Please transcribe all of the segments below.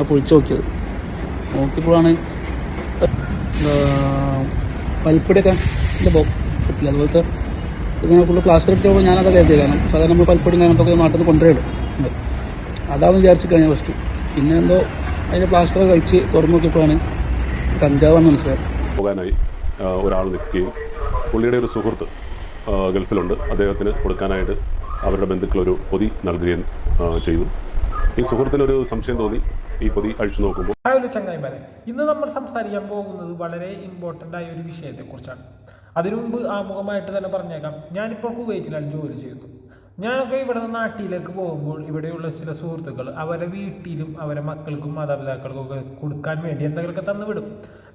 ഞാൻ പൊളിച്ചു നോക്കിയത്. നോക്കിയപ്പോഴാണ് പൽപ്പൊടിയൊക്കെ എന്റെ കിട്ടില്ല. അതുപോലത്തെ ഇങ്ങനെ ഫുള്ള് പ്ലാസ്റ്റർ ഇട്ടപ്പോൾ ഞാനത് കരുതി കാരണം സാധാരണ നമ്മൾ പൽപ്പൊടിയും അങ്ങനത്തൊക്കെ നാട്ടിൽ നിന്ന് കൊണ്ടുവരും അതാവും വിചാരിച്ച് കഴിഞ്ഞാൽ ഫസ്റ്റ് പിന്നെ എന്തോ അതിന്റെ പ്ലാസ്റ്റർ കഴിച്ച് തുറന്നു നോക്കിയപ്പോഴാണ് കഞ്ചാവാണ് മനസ്സിലായത്. പോകാനായി ഒരാൾ നിൽക്കുകയും പുള്ളിയുടെ ഒരു സുഹൃത്ത് ഗൾഫിലുണ്ട്. അദ്ദേഹത്തിന് കൊടുക്കാനായിട്ട് അവരുടെ ബന്ധുക്കളൊരു പൊതി നൽകുകയും ചെയ്തു. ഈ സുഹൃത്തിനൊരു സംശയം തോന്നി. ഈ പൊതി അഴിച്ചു നോക്കുമ്പോൾ. ഒരു ചങ്ങായിമാരെ ഇന്ന് നമ്മൾ സംസാരിക്കാൻ പോകുന്നത് വളരെ ഇമ്പോർട്ടന്റ് ആയ ഒരു വിഷയത്തെക്കുറിച്ചാണ്. അതിനു മുമ്പ് ആമുഖമായിട്ട് തന്നെ പറഞ്ഞേക്കാം ഞാനിപ്പോൾ കുവൈറ്റിലാണ് ജോലി ചെയ്യുന്നത്. ഞാനൊക്കെ ഇവിടെ നിന്ന് നാട്ടിലേക്ക് പോകുമ്പോൾ ഇവിടെയുള്ള ചില സുഹൃത്തുക്കൾ അവരെ വീട്ടിലും അവരെ മക്കൾക്കും മാതാപിതാക്കൾക്കും ഒക്കെ കൊടുക്കാൻ വേണ്ടി എന്തെങ്കിലുമൊക്കെ തന്നു വിടും.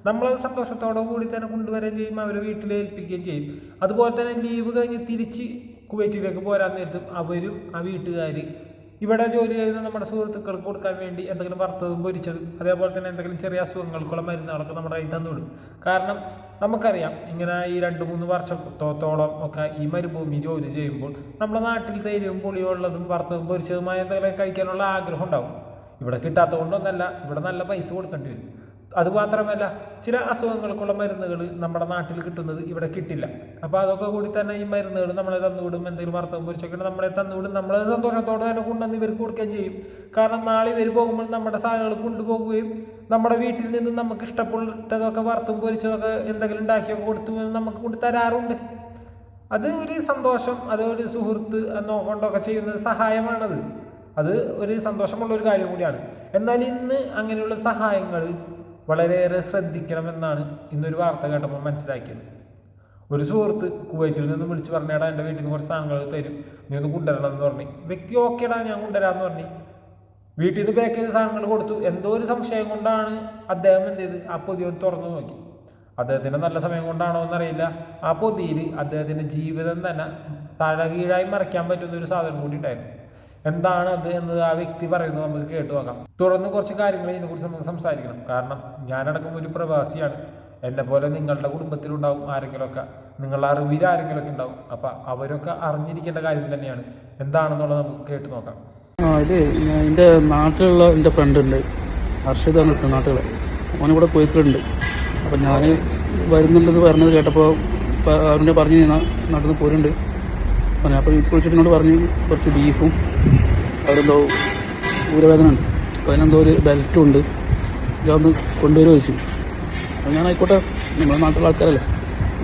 നമ്മളത് സന്തോഷത്തോടെ കൂടി തന്നെ കൊണ്ടുവരികയും ചെയ്യും അവരെ വീട്ടിൽ ഏൽപ്പിക്കുകയും ചെയ്യും. അതുപോലെ തന്നെ ലീവ് കഴിഞ്ഞ് തിരിച്ച് കുവൈറ്റിലേക്ക് പോരാൻ നേരത്തും അവരും ആ വീട്ടുകാർ ഇവിടെ ജോലി ചെയ്യുന്ന നമ്മുടെ സുഹൃത്തുക്കൾക്ക് കൊടുക്കാൻ വേണ്ടി എന്തെങ്കിലും വറുത്തതും പൊരിച്ചതും അതേപോലെ തന്നെ എന്തെങ്കിലും ചെറിയ അസുഖങ്ങൾക്കുള്ള മരുന്നുകളൊക്കെ നമ്മുടെ കയ്യിൽ തന്നുവിടും. കാരണം നമുക്കറിയാം ഇങ്ങനെ ഈ രണ്ട് മൂന്ന് വർഷത്തോളം ഒക്കെ ഈ മരുഭൂമി ജോലി ചെയ്യുമ്പോൾ നമ്മുടെ നാട്ടിൽ തൈരും പുളിയുള്ളതും വറുത്തതും പൊരിച്ചതുമായ എന്തെങ്കിലും കഴിക്കാനുള്ള ആഗ്രഹം ഉണ്ടാവും. ഇവിടെ കിട്ടാത്തത് കൊണ്ടൊന്നല്ല ഇവിടെ നല്ല പൈസ കൊടുക്കേണ്ടി വരും. അതുമാത്രമല്ല ചില അസുഖങ്ങൾക്കുള്ള മരുന്നുകൾ നമ്മുടെ നാട്ടിൽ കിട്ടുന്നത് ഇവിടെ കിട്ടില്ല. അപ്പോൾ അതൊക്കെ കൂടി തന്നെ ഈ മരുന്നുകൾ നമ്മളെ തന്നുവിടും എന്തെങ്കിലും വറുത്തം പൊരിച്ചൊക്കെ നമ്മളെ തന്നുവിടും നമ്മളെ സന്തോഷത്തോടെ തന്നെ കൊണ്ടുവന്ന് ഇവർക്ക് കൊടുക്കുകയും ചെയ്യും. കാരണം നാളെ ഇവർ പോകുമ്പോൾ നമ്മുടെ സാധനങ്ങൾ കൊണ്ടുപോകുകയും നമ്മുടെ വീട്ടിൽ നിന്ന് നമുക്ക് ഇഷ്ടപ്പെട്ടതൊക്കെ വറുത്തും പൊരിച്ചതൊക്കെ എന്തെങ്കിലും ഉണ്ടാക്കിയൊക്കെ കൊടുത്തു നമുക്ക് കൊണ്ട് തരാറുണ്ട്. അത് ഒരു സന്തോഷം അത് ഒരു സുഹൃത്ത് നോക്കൊണ്ടൊക്കെ ചെയ്യുന്ന സഹായമാണത്. അത് ഒരു സന്തോഷമുള്ള ഒരു കാര്യം കൂടിയാണ്. എന്നാൽ ഇന്ന് അങ്ങനെയുള്ള സഹായങ്ങൾ വളരെയേറെ ശ്രദ്ധിക്കണമെന്നാണ് ഇന്നൊരു വാർത്ത കേട്ടപ്പോൾ മനസ്സിലാക്കിയത്. ഒരു സുഹൃത്ത് കുവൈറ്റിൽ നിന്ന് വിളിച്ച് പറഞ്ഞേടാ എന്റെ വീട്ടിൽ നിന്ന് കുറച്ച് സാധനങ്ങൾ തരും നീ ഒന്ന് കൊണ്ടുവരണം എന്ന് പറഞ്ഞു. വ്യക്തി ഓക്കേടാ ഞാൻ കൊണ്ടുവരാമെന്ന് പറഞ്ഞു. വീട്ടിൽ നിന്ന് പാക്ക് ചെയ്ത സാധനങ്ങൾ കൊടുത്തു. എന്തോ ഒരു സംശയം കൊണ്ടാണ് അദ്ദേഹം എന്ത് ചെയ്ത്? ആ പൊതി ഒന്ന് തുറന്നു നോക്കി. അദ്ദേഹത്തിന്റെ നല്ല സമയം കൊണ്ടാണോ എന്നറിയില്ല. ആ പൊതിയിൽ അദ്ദേഹത്തിന്റെ ജീവിതം തന്നെ തഴകീഴായി മറയ്ക്കാൻ പറ്റുന്ന ഒരു സാധനം കൂടി ഉണ്ടായിരുന്നു. എന്താണ് അത് എന്നത് ആ വ്യക്തി പറയുന്നത് നമുക്ക് കേട്ടു നോക്കാം. തുടർന്ന് കുറച്ച് കാര്യങ്ങൾ ഇതിനെക്കുറിച്ച് നമുക്ക് സംസാരിക്കണം. കാരണം ഞാനടക്കം ഒരു പ്രവാസിയാണ്. എന്നെ പോലെ നിങ്ങളുടെ കുടുംബത്തിലുണ്ടാവും ആരെങ്കിലുമൊക്കെ. നിങ്ങളുടെ അറിവിൽ ആരെങ്കിലുമൊക്കെ ഉണ്ടാവും. അപ്പം അവരൊക്കെ അറിഞ്ഞിരിക്കേണ്ട കാര്യം തന്നെയാണ്. എന്താണെന്നുള്ളത് നമുക്ക് കേട്ടു നോക്കാം. എന്റെ നാട്ടിലുള്ള എന്റെ ഫ്രണ്ട് ഉണ്ട്. ഹർഷിത നിൽക്കുന്ന നാട്ടിൽ ഓനിവിടെ പോയിട്ടുണ്ട്. അപ്പം ഞാൻ വരുന്നുണ്ടെന്ന് പറഞ്ഞത് കേട്ടപ്പോൾ അവനെ പറഞ്ഞു നാട്ടിൽ നിന്ന് പോരുന്നുണ്ട് പറഞ്ഞു അപ്പോൾ വിളിച്ചിട്ട് എന്നോട് പറഞ്ഞു കുറച്ച് ബീഫും അവിടെ എന്തോ ഊരവേദന ഉണ്ട്. അപ്പോൾ അതിനെന്തോ ഒരു ബെൽറ്റും ഉണ്ട്. ഇതൊന്ന് കൊണ്ടുവരുമോ ചോദിച്ചു. അപ്പോൾ ഞാൻ ആയിക്കോട്ടെ നമ്മുടെ നാട്ടിലുള്ള ആൾക്കാരല്ലേ.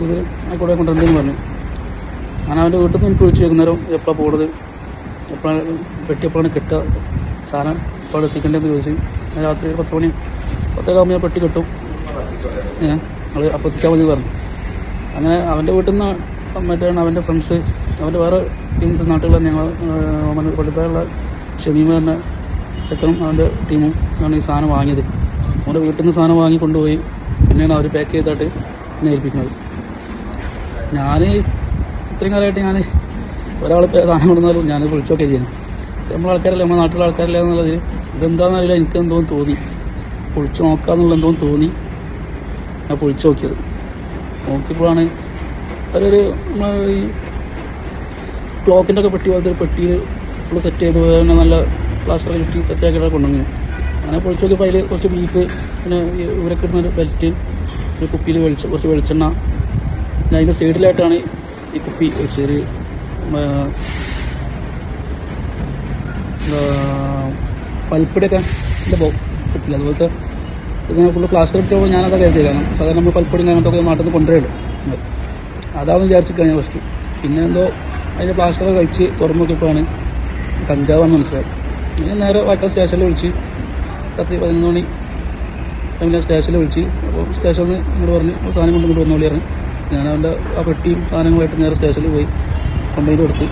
ഇത് ആയിക്കോട്ടെ കൊണ്ടുവരണ്ടെന്ന് പറഞ്ഞു. ഞാൻ അവന്റെ വീട്ടിൽ നിന്ന് എനിക്ക് വിളിച്ചു വൈകുന്നേരം എപ്പോഴാണ് പോണത്? എപ്പോഴാണ് പെട്ടി എപ്പോഴാണ് കിട്ടുക? സാധനം എപ്പോഴാണ് എത്തിക്കേണ്ടതെന്ന് ചോദിച്ചു. ഞാൻ രാത്രി ഒരു പത്ത് മണി പത്തേകാകുമ്പോൾ ഞാൻ പെട്ടി കിട്ടും. ഏഹ് അത് അപ്പോൾ എത്തിച്ചാൽ മതി പറഞ്ഞു. അങ്ങനെ അവന്റെ വീട്ടിൽ നിന്ന് മറ്റേ അവന്റെ ഫ്രണ്ട്സ് അവന്റെ വേറെ ടീംസ് നാട്ടിലുള്ള ഞങ്ങൾ ഓമന പള്ളിപ്പായുള്ള ഷമീമ എന്ന ചെക്കനും അവന്റെ ടീമും ആണ് ഈ സാധനം വാങ്ങിയത്. അവന്റെ വീട്ടിൽ നിന്ന് സാധനം വാങ്ങി കൊണ്ടുപോയി പിന്നെയാണ് അവർ പാക്ക് ചെയ്തിട്ട് എന്നെ ഏൽപ്പിക്കുന്നത്. ഞാൻ ഇത്രയും കാലമായിട്ട് ഞാൻ ഒരാൾ സാധനം കൊണ്ടുവന്നാലും ഞാൻ വിളിച്ചൊക്കെ ചെയ്യുന്നത് നമ്മളെ ആൾക്കാരല്ലേ നമ്മുടെ നാട്ടിലെ ആൾക്കാരല്ലേ എന്നുള്ളതിൽ ഇതെന്താണെന്ന് അറിയില്ല എനിക്ക് എന്തോ തോന്നി. പൊളിച്ച് നോക്കാന്നുള്ള എന്തോ തോന്നി. ഞാൻ പൊളിച്ച് നോക്കിയത്. നോക്കിയപ്പോഴാണ് അതൊരു നമ്മളെ ഈ ക്ലോക്കിന്റെ ഒക്കെ പെട്ടി പോലത്തെ ഒരു പെട്ടിയിൽ ഫുള്ള് സെറ്റ് ചെയ്ത് തന്നെ നല്ല പ്ലാസ്റ്റർ സെറ്റ് ആക്കിയിട്ട് കൊണ്ടുവന്നു. അങ്ങനെ പൊളിച്ച് നോക്കിയപ്പോൾ അതിൽ കുറച്ച് ബീഫ് പിന്നെ ഇവരൊക്കെ ഇടുന്ന ഒരു ഒരു കുപ്പിയിൽ വെളിച്ച കുറച്ച് വെളിച്ചെണ്ണ. പിന്നെ അതിന്റെ സൈഡിലായിട്ടാണ് ഈ കുപ്പി വെച്ചൊരു പൽപ്പൊടിയൊക്കെ എന്റെ പറ്റില്ല അതുപോലത്തെ ഇങ്ങനെ ഫുള്ള് പ്ലാസ്റ്റർ ഇട്ടപ്പോൾ ഞാനത് കരുതി. കാരണം സാധാരണ നമ്മൾ പൽപ്പൊടി അങ്ങനത്തൊക്കെ നാട്ടിൽ നിന്ന് കൊണ്ടുവരുള്ളൂ അതാണെന്ന് വിചാരിച്ചിട്ടാണ് കഴിഞ്ഞ ഫസ്റ്റ് പിന്നെ എന്തോ അതിന്റെ പ്ലാസ്റ്റർ കഴിച്ച് തുറന്നു നോക്കിയപ്പോഴാണ് കഞ്ചാവാന്ന് മനസ്സിലായി. ഞാൻ നേരെ വയറ്റാർ സ്റ്റേഷനിൽ വിളിച്ച് രാത്രി പതിനൊന്ന് മണി പിന്നെ സ്റ്റേഷനിൽ വിളിച്ച് അപ്പോൾ സ്റ്റേഷനിൽ ഇങ്ങോട്ട് പറഞ്ഞ് "ആ സാധനം കൊണ്ട് ഇങ്ങോട്ട് വന്നോളി പറഞ്ഞു. ഞാൻ അവന്റെ ആ പെട്ടിയും സാധനങ്ങളായിട്ട് നേരെ സ്റ്റേഷനിൽ പോയി കംപ്ലൈന്റ് കൊടുത്ത്.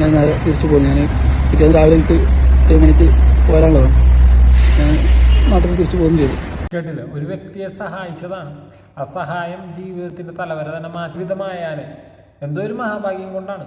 ഞാൻ നേരെ തിരിച്ചു പോയി. ഞാൻ പിറ്റേന്ന് രാവിലെ എനിക്ക് ഏഴ് മണിക്ക് വരാനുള്ളതാണ്. ഞാൻ നാട്ടിൽ തിരിച്ചു പോകുകയും ചെയ്തു. കേട്ടില്ല? ഒരു വ്യക്തിയെ സഹായിച്ചതാണ്. അസഹായം സഹായം ജീവിതത്തിന്റെ തലവര തന്നെ മാറ്റിവിധമായാലേ എന്തോ ഒരു മഹാഭാഗ്യം കൊണ്ടാണ്.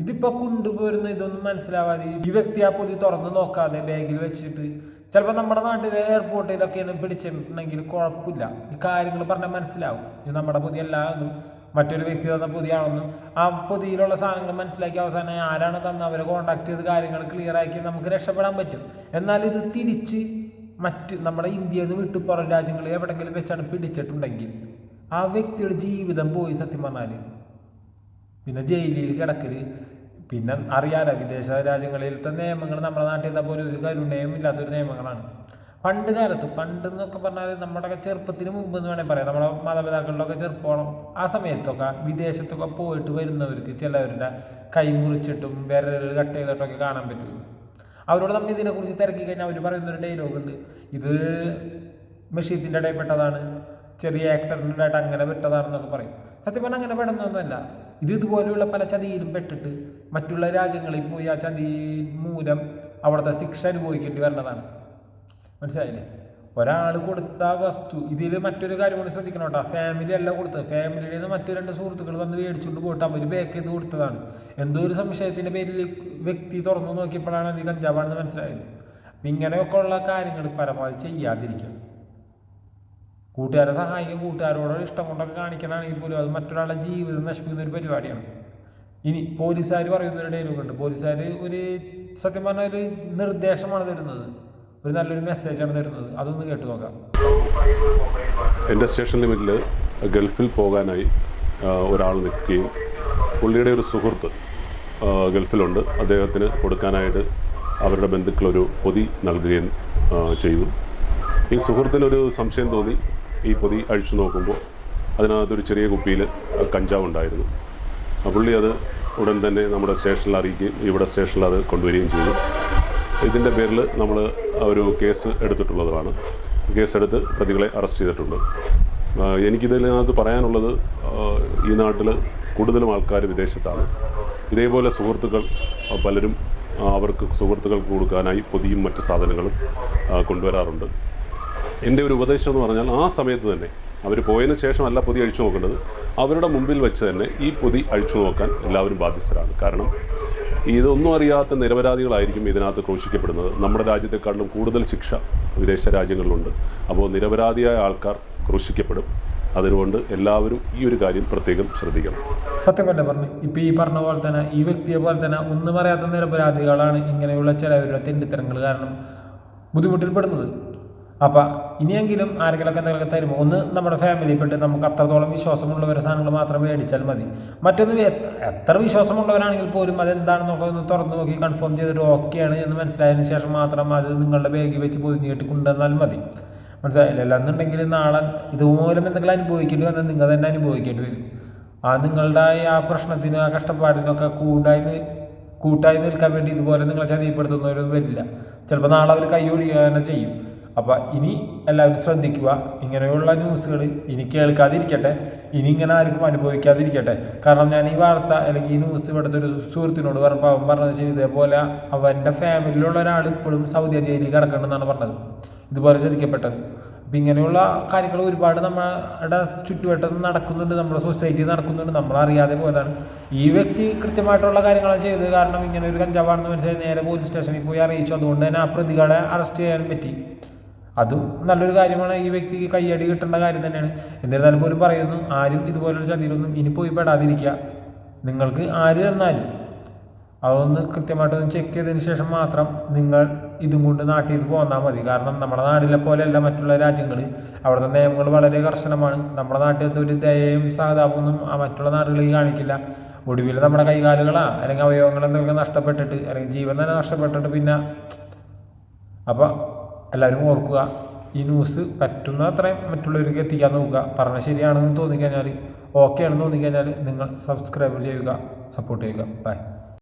ഇതിപ്പോ കൊണ്ടുപോരുന്ന ഇതൊന്നും മനസ്സിലാവാതെ ഈ വ്യക്തി ആ പൊതി തുറന്ന് നോക്കാതെ ബാഗിൽ വെച്ചിട്ട് ചിലപ്പോൾ നമ്മുടെ നാട്ടിലെ എയർപോർട്ടിലൊക്കെയാണ് പിടിച്ചിട്ടുണ്ടെങ്കിൽ കുഴപ്പമില്ല. ഈ കാര്യങ്ങൾ പറഞ്ഞാൽ മനസ്സിലാവും. ഇത് നമ്മുടെ പൊതി എന്നും മറ്റൊരു വ്യക്തി തന്ന പൊതിയാണെന്നും ആ പൊതിയിലുള്ള സാധനങ്ങൾ മനസ്സിലാക്കി അവസാനം ആരാണ് തന്ന അവരെ കോണ്ടാക്ട് ചെയ്ത് കാര്യങ്ങൾ ക്ലിയർ ആക്കി നമുക്ക് രക്ഷപ്പെടാൻ പറ്റും. എന്നാൽ ഇത് തിരിച്ച് മറ്റ് നമ്മുടെ ഇന്ത്യയിൽ നിന്ന് വിട്ടു പുറം രാജ്യങ്ങളിൽ എവിടെയെങ്കിലും വെച്ചാണ് പിടിച്ചിട്ടുണ്ടെങ്കിൽ ആ വ്യക്തിയുടെ ജീവിതം പോയി സത്യം പറഞ്ഞാൽ പിന്നെ ജയിലിൽ കിടക്കൽ പിന്നെ അറിയാലോ വിദേശ രാജ്യങ്ങളിലത്തെ നിയമങ്ങൾ നമ്മുടെ നാട്ടിലത്തെ പോലെ ഒരു കരുണയും ഇല്ലാത്തൊരു നിയമങ്ങളാണ്. പണ്ട് കാലത്ത് പണ്ട് എന്നൊക്കെ പറഞ്ഞാൽ നമ്മുടെയൊക്കെ ചെറുപ്പത്തിന് മുമ്പ് എന്ന് വേണമെങ്കിൽ പറയാം. നമ്മുടെ മാതാപിതാക്കളിലൊക്കെ ചെറുപ്പമാണ്? ആ സമയത്തൊക്കെ വിദേശത്തൊക്കെ പോയിട്ട് വരുന്നവർക്ക് ചിലവരുടെ കൈ മുറിച്ചിട്ടും വേറെ കട്ട് ചെയ്തിട്ടൊക്കെ കാണാൻ പറ്റും. അവരോട് നമ്മൾ ഇതിനെക്കുറിച്ച് തിരക്കി കഴിഞ്ഞാൽ അവർ പറയുന്നൊരു ഡയലോഗ് ഉണ്ട്. ഇത് മെഷീത്തിന്റെ ഇടയിൽ പെട്ടതാണ്. ചെറിയ ആക്സിഡന്റ് ആയിട്ട് അങ്ങനെ പെട്ടതാണെന്നൊക്കെ പറയും. സത്യം പറഞ്ഞാൽ അങ്ങനെ പെടുന്നൊന്നുമല്ല ഇത് ഇതുപോലെയുള്ള പല ചതിയിലും പെട്ടിട്ട് മറ്റുള്ള രാജ്യങ്ങളിൽ പോയി ആ ചതി മൂലം അവിടുത്തെ ശിക്ഷ അനുഭവിക്കേണ്ടി വരേണ്ടതാണ് മനസ്സിലായില്ലേ? ഒരാൾ കൊടുത്ത വസ്തു ഇതിൽ മറ്റൊരു കാര്യം കൂടി ശ്രദ്ധിക്കണം കേട്ടോ. ഫാമിലി അല്ല കൊടുത്തത്. ഫാമിലിയിൽ നിന്ന് മറ്റു രണ്ട് സുഹൃത്തുക്കൾ വന്ന് മേടിച്ചുകൊണ്ട് പോയിട്ട് അവർ ബേക്ക് ചെയ്ത് കൊടുത്തതാണ്. എന്തോ ഒരു സംശയത്തിന്റെ പേരിൽ വ്യക്തി തുറന്നു നോക്കിയപ്പോഴാണ് അത് കഞ്ചാവാണെന്ന് മനസ്സിലായത്. അപ്പം ഇങ്ങനെയൊക്കെ ഉള്ള കാര്യങ്ങൾ പരമാവധി ചെയ്യാതിരിക്കുക കൂട്ടുകാരെ സഹായിക്കും. കൂട്ടുകാരോട് ഇഷ്ടം കൊണ്ടൊക്കെ കാണിക്കണമെങ്കിൽ പോലും അത് മറ്റൊരാളുടെ ജീവിതം നശിപ്പിക്കുന്ന ഒരു പരിപാടിയാണ്. ഇനി പോലീസുകാർ പറയുന്ന ഒരു ഡയലോഗ് ഉണ്ട്. പോലീസുകാർ ഒരു സത്യം പറഞ്ഞ ഒരു നിർദ്ദേശമാണ് തരുന്നത്. ഒരു നല്ലൊരു മെസ്സേജാണ് തരുന്നത്. അതൊന്ന് കേട്ടു നോക്കാം. എന്റെ സ്റ്റേഷൻ ലിമിറ്റിൽ ഗൾഫിൽ പോകാനായി ഒരാൾ നിൽക്കുകയും പുള്ളിയുടെ ഒരു സുഹൃത്ത് ഗൾഫിലുണ്ട്. അദ്ദേഹത്തിന് കൊടുക്കാനായിട്ട് അവരുടെ ബന്ധുക്കളൊരു പൊതി നൽകുകയും ചെയ്തു. ഈ സുഹൃത്തിനൊരു സംശയം തോന്നി. ഈ പൊതി അഴിച്ചു നോക്കുമ്പോൾ അതിനകത്തൊരു ചെറിയ കുപ്പിയിൽ കഞ്ചാവ് ഉണ്ടായിരുന്നു പുള്ളി അത് ഉടൻ തന്നെ നമ്മുടെ സ്റ്റേഷനിൽ അറിയിക്കുകയും ഇവിടെ സ്റ്റേഷനിൽ അത് കൊണ്ടുവരികയും ചെയ്തു. ഇതിന്റെ പേരിൽ നമ്മൾ ഒരു കേസ് എടുത്തിട്ടുള്ളതാണ്. കേസെടുത്ത് പ്രതികളെ അറസ്റ്റ് ചെയ്തിട്ടുണ്ട്. എനിക്കിതിനകത്ത് പറയാനുള്ളത് ഈ നാട്ടിൽ കൂടുതലും ആൾക്കാർ വിദേശത്താണ്. ഇതേപോലെ സുഹൃത്തുക്കൾ പലരും അവർക്ക് സുഹൃത്തുക്കൾക്ക് കൊടുക്കാനായി പൊതിയും മറ്റ് സാധനങ്ങളും കൊണ്ടുവരാറുണ്ട്. എന്റെ ഒരു ഉപദേശം എന്ന് പറഞ്ഞാൽ ആ സമയത്ത് തന്നെ അവർ പോയതിന് ശേഷമല്ല പൊതി അഴിച്ചു നോക്കേണ്ടത്. അവരുടെ മുമ്പിൽ വെച്ച് തന്നെ ഈ പൊതി അഴിച്ചു നോക്കാൻ എല്ലാവരും ബാധ്യസ്ഥരാണ്. കാരണം ഇതൊന്നും അറിയാത്ത നിരപരാധികളായിരിക്കും ഇതിനകത്ത് ക്രൂശിക്കപ്പെടുന്നത്. നമ്മുടെ രാജ്യത്തെക്കാളും കൂടുതൽ ശിക്ഷ വിദേശ രാജ്യങ്ങളിലുണ്ട്. അപ്പോൾ നിരപരാധിയായ ആൾക്കാർ ക്രൂശിക്കപ്പെടും. അതുകൊണ്ട് എല്ലാവരും ഈ ഒരു കാര്യം പ്രത്യേകം ശ്രദ്ധിക്കണം. സത്യം തന്നെ പറഞ്ഞു ഇപ്പം ഈ പറഞ്ഞ പോലെ തന്നെ ഈ വ്യക്തിയെ പോലെ തന്നെ ഒന്നും അറിയാത്ത നിരപരാധികളാണ് ഇങ്ങനെയുള്ള ചിലവരുടെ തെണ്ടിത്തരങ്ങൾ കാരണം ബുദ്ധിമുട്ടിൽപ്പെടുന്നത്. അപ്പം ഇനിയെങ്കിലും ആരെങ്കിലുമൊക്കെ എന്തെങ്കിലുമൊക്കെ തരുമ്പോൾ ഒന്ന് നമ്മുടെ ഫാമിലിയിൽപ്പെട്ട് നമുക്ക് അത്രത്തോളം വിശ്വാസമുള്ളവരെ സാധനങ്ങൾ മാത്രം മേടിച്ചാൽ മതി. മറ്റൊന്ന് എത്ര വിശ്വാസമുള്ളവരാണെങ്കിൽ പോലും അതെന്താണെന്നൊക്കെ ഒന്ന് തുറന്നു നോക്കി കൺഫേം ചെയ്തിട്ട് ഓക്കെയാണ് എന്ന് മനസ്സിലായതിനു ശേഷം മാത്രം അത് നിങ്ങളുടെ ബാഗിൽ വെച്ച് പൊതിഞ്ഞിട്ട് കൊണ്ടുവന്നാൽ മതി. മനസ്സിലായില്ല? അല്ലാന്നുണ്ടെങ്കിൽ നാളെ ഇതുമൂലം എന്തെങ്കിലും അനുഭവിക്കേണ്ടി വന്നാൽ നിങ്ങൾ തന്നെ അനുഭവിക്കേണ്ടി വരും. ആ നിങ്ങളുടെ ആ പ്രശ്നത്തിനും ആ കഷ്ടപ്പാടിനൊക്കെ കൂടായി കൂട്ടായി നിൽക്കാൻ വേണ്ടി ഇതുപോലെ നിങ്ങളെ ചതിപ്പെടുത്തുന്നവരൊന്നും വരില്ല. ചിലപ്പോൾ നാളെ അവർ കൈ ഒഴിയുക തന്നെ ചെയ്യും. അപ്പം ഇനി എല്ലാവരും ശ്രദ്ധിക്കുക. ഇങ്ങനെയുള്ള ന്യൂസുകൾ ഇനി കേൾക്കാതിരിക്കട്ടെ. ഇനി ഇങ്ങനെ ആർക്കും അനുഭവിക്കാതിരിക്കട്ടെ. കാരണം ഞാൻ ഈ വാർത്ത അല്ലെങ്കിൽ ഈ ന്യൂസ് ഇവിടുത്തെ ഒരു സുഹൃത്തിനോട് പറഞ്ഞപ്പോൾ അവൻ പറഞ്ഞത് വെച്ചാൽ ഇതേപോലെ അവന്റെ ഫാമിലിയിലുള്ള ഒരാൾ ഇപ്പോഴും സൗദി ജയിലിൽ കിടക്കണമെന്നാണ് പറഞ്ഞത്. ഇതുപോലെ ചതിക്കപ്പെട്ടത് അപ്പം ഇങ്ങനെയുള്ള കാര്യങ്ങൾ ഒരുപാട് നമ്മുടെ ചുറ്റുവട്ടത്ത് നടക്കുന്നുണ്ട്. നമ്മുടെ സൊസൈറ്റി നടക്കുന്നുണ്ട്. നമ്മൾ അറിയാതെ പോയതാണ്. ഈ വ്യക്തി കൃത്യമായിട്ടുള്ള കാര്യങ്ങളാണ് ചെയ്തത്. കാരണം ഇങ്ങനെ ഒരു കഞ്ചാവാണെന്ന് മനസ്സിലായി. നേരെ പോലീസ് സ്റ്റേഷനിൽ പോയി അറിയിച്ചു. അതുകൊണ്ട് തന്നെ ആ പ്രതികളെ അറസ്റ്റ് ചെയ്യാൻ പറ്റി. അതും നല്ലൊരു കാര്യമാണ് ഈ വ്യക്തിക്ക് കയ്യടി കിട്ടേണ്ട കാര്യം തന്നെയാണ്. എന്നിരുന്നാലും പോലും പറയുന്നു ആരും ഇതുപോലൊരു ചതിയിലൊന്നും ഇനി പോയി പെടാതിരിക്കുക നിങ്ങൾക്ക് ആര് തന്നാലും. അതൊന്ന് കൃത്യമായിട്ടൊന്ന് ചെക്ക് ചെയ്തതിന് ശേഷം മാത്രം നിങ്ങൾ ഇതും കൊണ്ട് നാട്ടിൽ നിന്ന് പോന്നാൽ മതി. കാരണം നമ്മുടെ നാട്ടിലെ പോലെയല്ല മറ്റുള്ള രാജ്യങ്ങൾ അവിടുത്തെ നിയമങ്ങൾ വളരെ കർശനമാണ്. നമ്മുടെ നാട്ടിലത്തെ ഒരു ദയയും സഹതാപമൊന്നും ആ മറ്റുള്ള നാടുകളിൽ കാണിക്കില്ല. ഒടുവിൽ നമ്മുടെ കൈകാലുകളാ. അല്ലെങ്കിൽ അവയവങ്ങൾ എന്തൊക്കെ നഷ്ടപ്പെട്ടിട്ട് അല്ലെങ്കിൽ ജീവൻ തന്നെ നഷ്ടപ്പെട്ടിട്ട് പിന്നെ. അപ്പോൾ എല്ലാവരും ഓർക്കുക ഈ ന്യൂസ് പറ്റുന്ന അത്രയും മറ്റുള്ളവർക്ക് എത്തിക്കാൻ നോക്കുക. പറഞ്ഞ ശരിയാണെന്ന് തോന്നിക്കഴിഞ്ഞാൽ ഓക്കെ ആണെന്ന് തോന്നിക്കഴിഞ്ഞാൽ നിങ്ങൾ സബ്സ്ക്രൈബ് ചെയ്യുക സപ്പോർട്ട് ചെയ്യുക. ബൈ